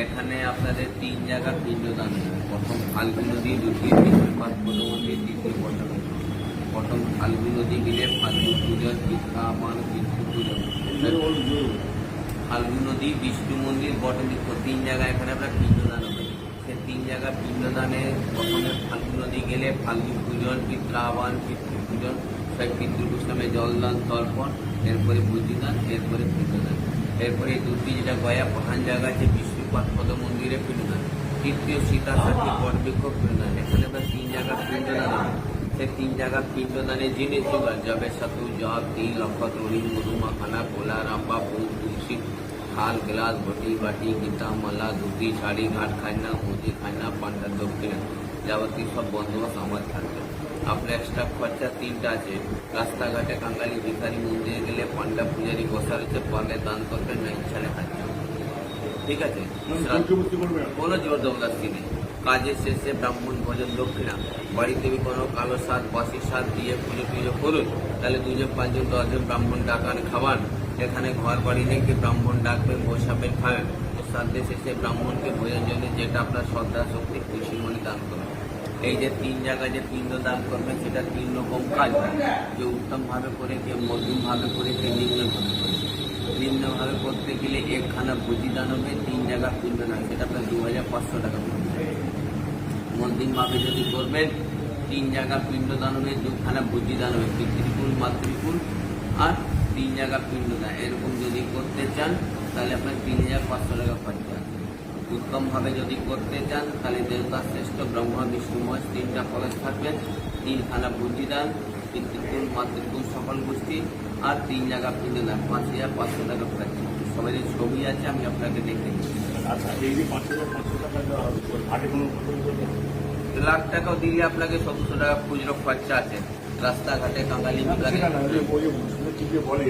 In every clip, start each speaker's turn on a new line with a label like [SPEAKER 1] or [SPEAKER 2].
[SPEAKER 1] এখানে আপনাদের তিন জায়গা পিণ্ডদান। প্রথম ফাল্গু নদী দ্বিতীয় বিষ্ণুপাত মন্দির দ্বিতীয় পটন প্রথম ফাল্গু নদী মিলে ফাল্গু পূজন পিঠা আমার বিষ্ণু পূজন ফাল্গু নদী বিষ্ণু মন্দির বটবৃক্ষ তিন জায়গায় এখানে আমরা পিণ্ডদান হবে। সে তিন জায়গা পিণ্ডদানে প্রথমে ফাল্গু নদী গেলে ফাল্গু পূজন পিত্রা আহ্বান পিতৃ পূজন সেই পিতৃপুষ নামে জলদান তর্পণ, এরপরে বুদ্ধিদান এরপরে পিণ্ডদান এরপরে দুটি যেটা গয়া, প্রধান জায়গা আছে বিষ্ণুপাত পদ মন্দিরে পিণ্ডদান তৃতীয় সীতা সাথী বটবৃক্ষ পিণ্ডদান এখানে আমরা তিন জায়গা পিণ্ডদান হবে সে তিন জায়গা পিণ্ডদানে জিনিস জোগাড় যাবে সাতু জল তিল লক্ষত রহিম মধু, মাখানা কোলা রাম্বা ফুল, তুলসী থাল গ্লাস, বটি, বাটি, গীতা, মালা, ধুতি, শাড়ি, ঘাট খাজনা মুদি খাজনা, পান্ডা, দক্ষিণা যাবতীয় সব বন্দোবস্ত আমার থাকবে। আপনার এক্সট্রা খরচা তিনটা আছে। রাস্তাঘাটে কাঙ্গালি ভিখারি মন্দিরে গেলে পান্ডা পূজারি বসা রয়েছে পারলে দান করবেন না ইচ্ছালে খাচ্ছে ঠিক আছে? কোনো জোর জবরদস্তি নেই। কাজের শেষে ব্রাহ্মণ ভোজন দক্ষিণা। বাড়িতে কোনো কালো স্বাদ বাসি স্বাদ দিয়ে পুজো পুজো করুন তাহলে দুজন পাঁচজন দশজন ব্রাহ্মণ ডাকান খাওয়ান। এখানে ঘর বাড়ি রেখে ব্রাহ্মণ ডাকবেন বসাবেন খাবেন শ্রাদ্ধে শেষে ব্রাহ্মণকে ভোজন জন্য যেটা আপনার শ্রদ্ধা শক্তি খুশি মনে দান করবেন এই যে তিন জায়গায় যে পিণ্ড দান করবেন সেটা তিন রকম কাজ। যে উত্তমভাবে করে কেউ মধ্যমভাবে করে কেউ নিম্নভাবে করে নিম্নভাবে করতে গেলে একখানা ভুজি দান হবে তিন জায়গা পিণ্ড দান সেটা আপনার দু হাজার পাঁচশো টাকা পড়বে। মন্দিরভাবে যদি করবেন, তিন জায়গা পিণ্ড দান হবে দুখানা ভুজি দান হবে পিতৃকুল, মাতৃকুল, আর তিন জায়গা পিণ্ড দান। এরকম যদি করতে চান, তাহলে আপনার তিন হাজার পাঁচশো টাকা খরচা। উত্তমভাবে যদি করতে চান, তাহলে দেবতা শ্রেষ্ঠ, ব্রহ্মা, বিষ্ণু, মহেশ, তিনটা কলেজ থাকবেন। তিনখানা ভুজি দান, পিতৃকুল, মাতৃকুল, সকল গোষ্ঠী আর তিন জায়গা পিণ্ড দান পাঁচ হাজার পাঁচশো টাকা খরচা সবাই ছবি আছে আমি আপনাকে দেখে দিচ্ছি
[SPEAKER 2] আচ্ছা এই যে পাঁচ হাজার পাঁচশো টাকা হাটে কোনো
[SPEAKER 1] লাখ টাকাও দিলে আপনাকে সত্তর টাকা খুচরো খরচা আছে। রাস্তাঘাটে কাঙালি
[SPEAKER 2] না, বলে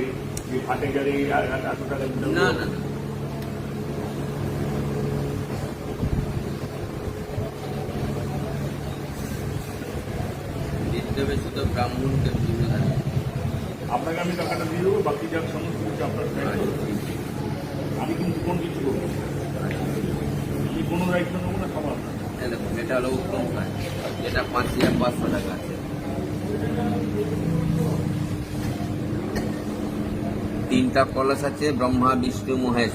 [SPEAKER 2] হাটে গেলে এত টাকা
[SPEAKER 1] না না না। হবে শুধু ব্রাহ্মণকে জিম্মেদারি
[SPEAKER 2] আপনাকে আমি টাকাটা দিয়ে দেবো বাকি সমস্ত কিছু আপনার আমি কিন্তু কোন কিছু করব আমি কোনো দায়িত্ব নেব না সব
[SPEAKER 1] দেখুন এটা হলো উত্তম কাজ যেটা পাঁচ হাজার পাঁচশো টাকা আছে। তিনটা কলস আছে ব্রহ্মা বিষ্ণু মহেশ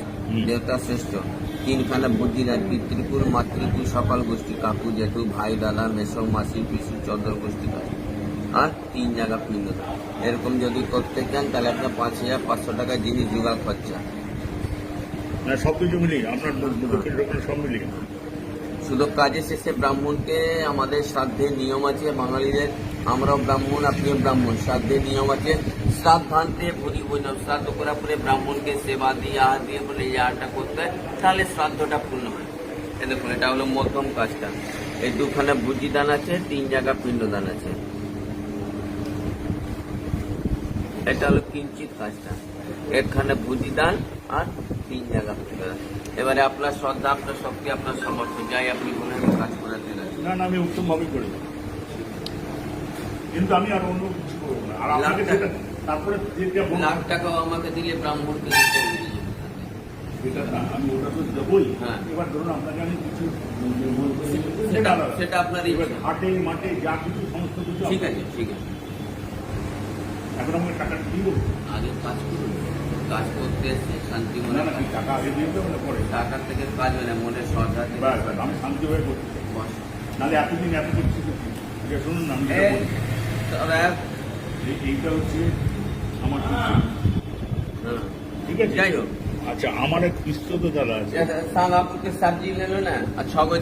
[SPEAKER 1] দেবতা শ্রেষ্ঠ। তিনখানা বুদ্ধিদার পিতৃকুল মাতৃকুল সকাল গোষ্ঠী কাকু জেঠু ভাই দাদা মেসো মাসি পিসু চন্দ্র গোষ্ঠী। কাজ আর তিন জায়গা পিণ্ড এরকম যদি করতে চান তাহলে আপনার পাঁচ হাজার পাঁচশো টাকা জিনিস জোগাড় খরচা।
[SPEAKER 2] না সব কিছু মিলিয়ে আপনার দক্ষিণ দক্ষিণ সব মিলিয়ে।
[SPEAKER 1] শুধু কাজের শেষে ব্রাহ্মণকে আমাদের শ্রাদ্ধের নিয়ম আছে বাঙালিদের আমরাও ব্রাহ্মণ আপনিও ব্রাহ্মণ। শ্রাদ্ধের নিয়ম আছে শ্রাদ্ধান্তে ভুরি বৈনব শ্রাদ্ধ করার পরে ব্রাহ্মণকে সেবা দিয়ে আহার দিয়ে বলে এই আহারটা করতে হয় তাহলে শ্রাদ্ধটা পূর্ণ হয়। দেখুন এটা হলো মধ্যম কাজটা। এই দুখানা ভুজি দান আছে তিন জায়গা পিণ্ডদান আছে। এটা হলো কিঞ্চিত কাজটা। একখানে ভুজি দান আর তিন জায়গা এবারে আপনার শ্রদ্ধা আপনার শক্তি আপনার সামর্থ্য যাই আপনি বলেন কাজ করাতে
[SPEAKER 2] না না আমি উত্তমভাবে করে কিন্তু আমি আর অন্য কিছু করব না। আর আপনাকে
[SPEAKER 1] লাখ
[SPEAKER 2] তারপরে
[SPEAKER 1] লাখ টাকাও আমাকে দিলে ব্রাহ্মণকে দিতে
[SPEAKER 2] আমি ওটা তো দেবোই
[SPEAKER 1] হ্যাঁ।
[SPEAKER 2] এবার ধরুন আপনাকে আমি কিছু
[SPEAKER 1] সেটা
[SPEAKER 2] সেটা
[SPEAKER 1] আপনার
[SPEAKER 2] হাটে মাঠে যা কিছু সমস্ত কিছু
[SPEAKER 1] ঠিক আছে ঠিক আছে।
[SPEAKER 2] এখন আমাকে টাকা দিব
[SPEAKER 1] আগে কাজ করুন। কাজ করতে এসে শান্তি মনে
[SPEAKER 2] টাকা আগে দিয়ে দেবো পরে?
[SPEAKER 1] টাকার থেকে কাজ হয় না
[SPEAKER 2] মনে সরকার আমি শান্তি হয়ে করতে নাহলে এতদিন এত কিছু শুনুন না আমি এইটা হচ্ছে আমার ঠিক আছে?
[SPEAKER 1] যাই হোক।
[SPEAKER 2] আচ্ছা আমার এক কিস্তো দাদা আছে।
[SPEAKER 1] সাল আপনাকে সবজি নিল না? আর ছ গো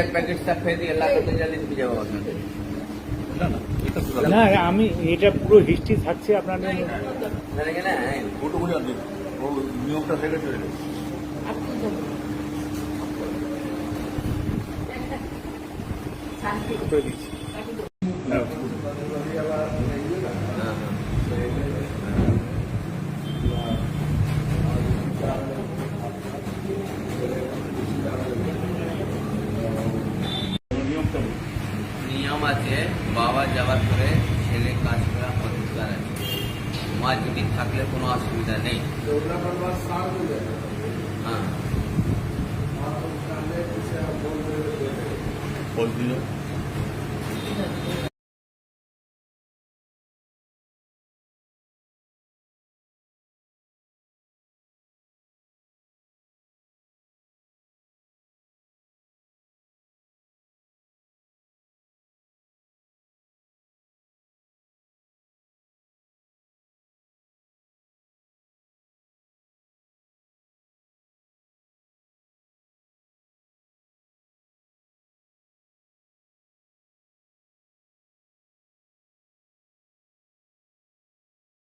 [SPEAKER 1] এক প্যাকেট সাপ সাফে দিয়ে লাগাতে দিয়ে যাব আপনাদের
[SPEAKER 2] না না।
[SPEAKER 3] না আমি এটা পুরো হিস্ট্রি থাকছে আপনার
[SPEAKER 2] দিন নিয়মটা থেকে চলে গেছে। করে দিচ্ছি।
[SPEAKER 1] আছে বাবা যাওয়ার পরে ছেলে কাজ করা অধিকার আছে। মা যদি থাকলে কোনো অসুবিধা নেই। হ্যাঁ
[SPEAKER 2] বল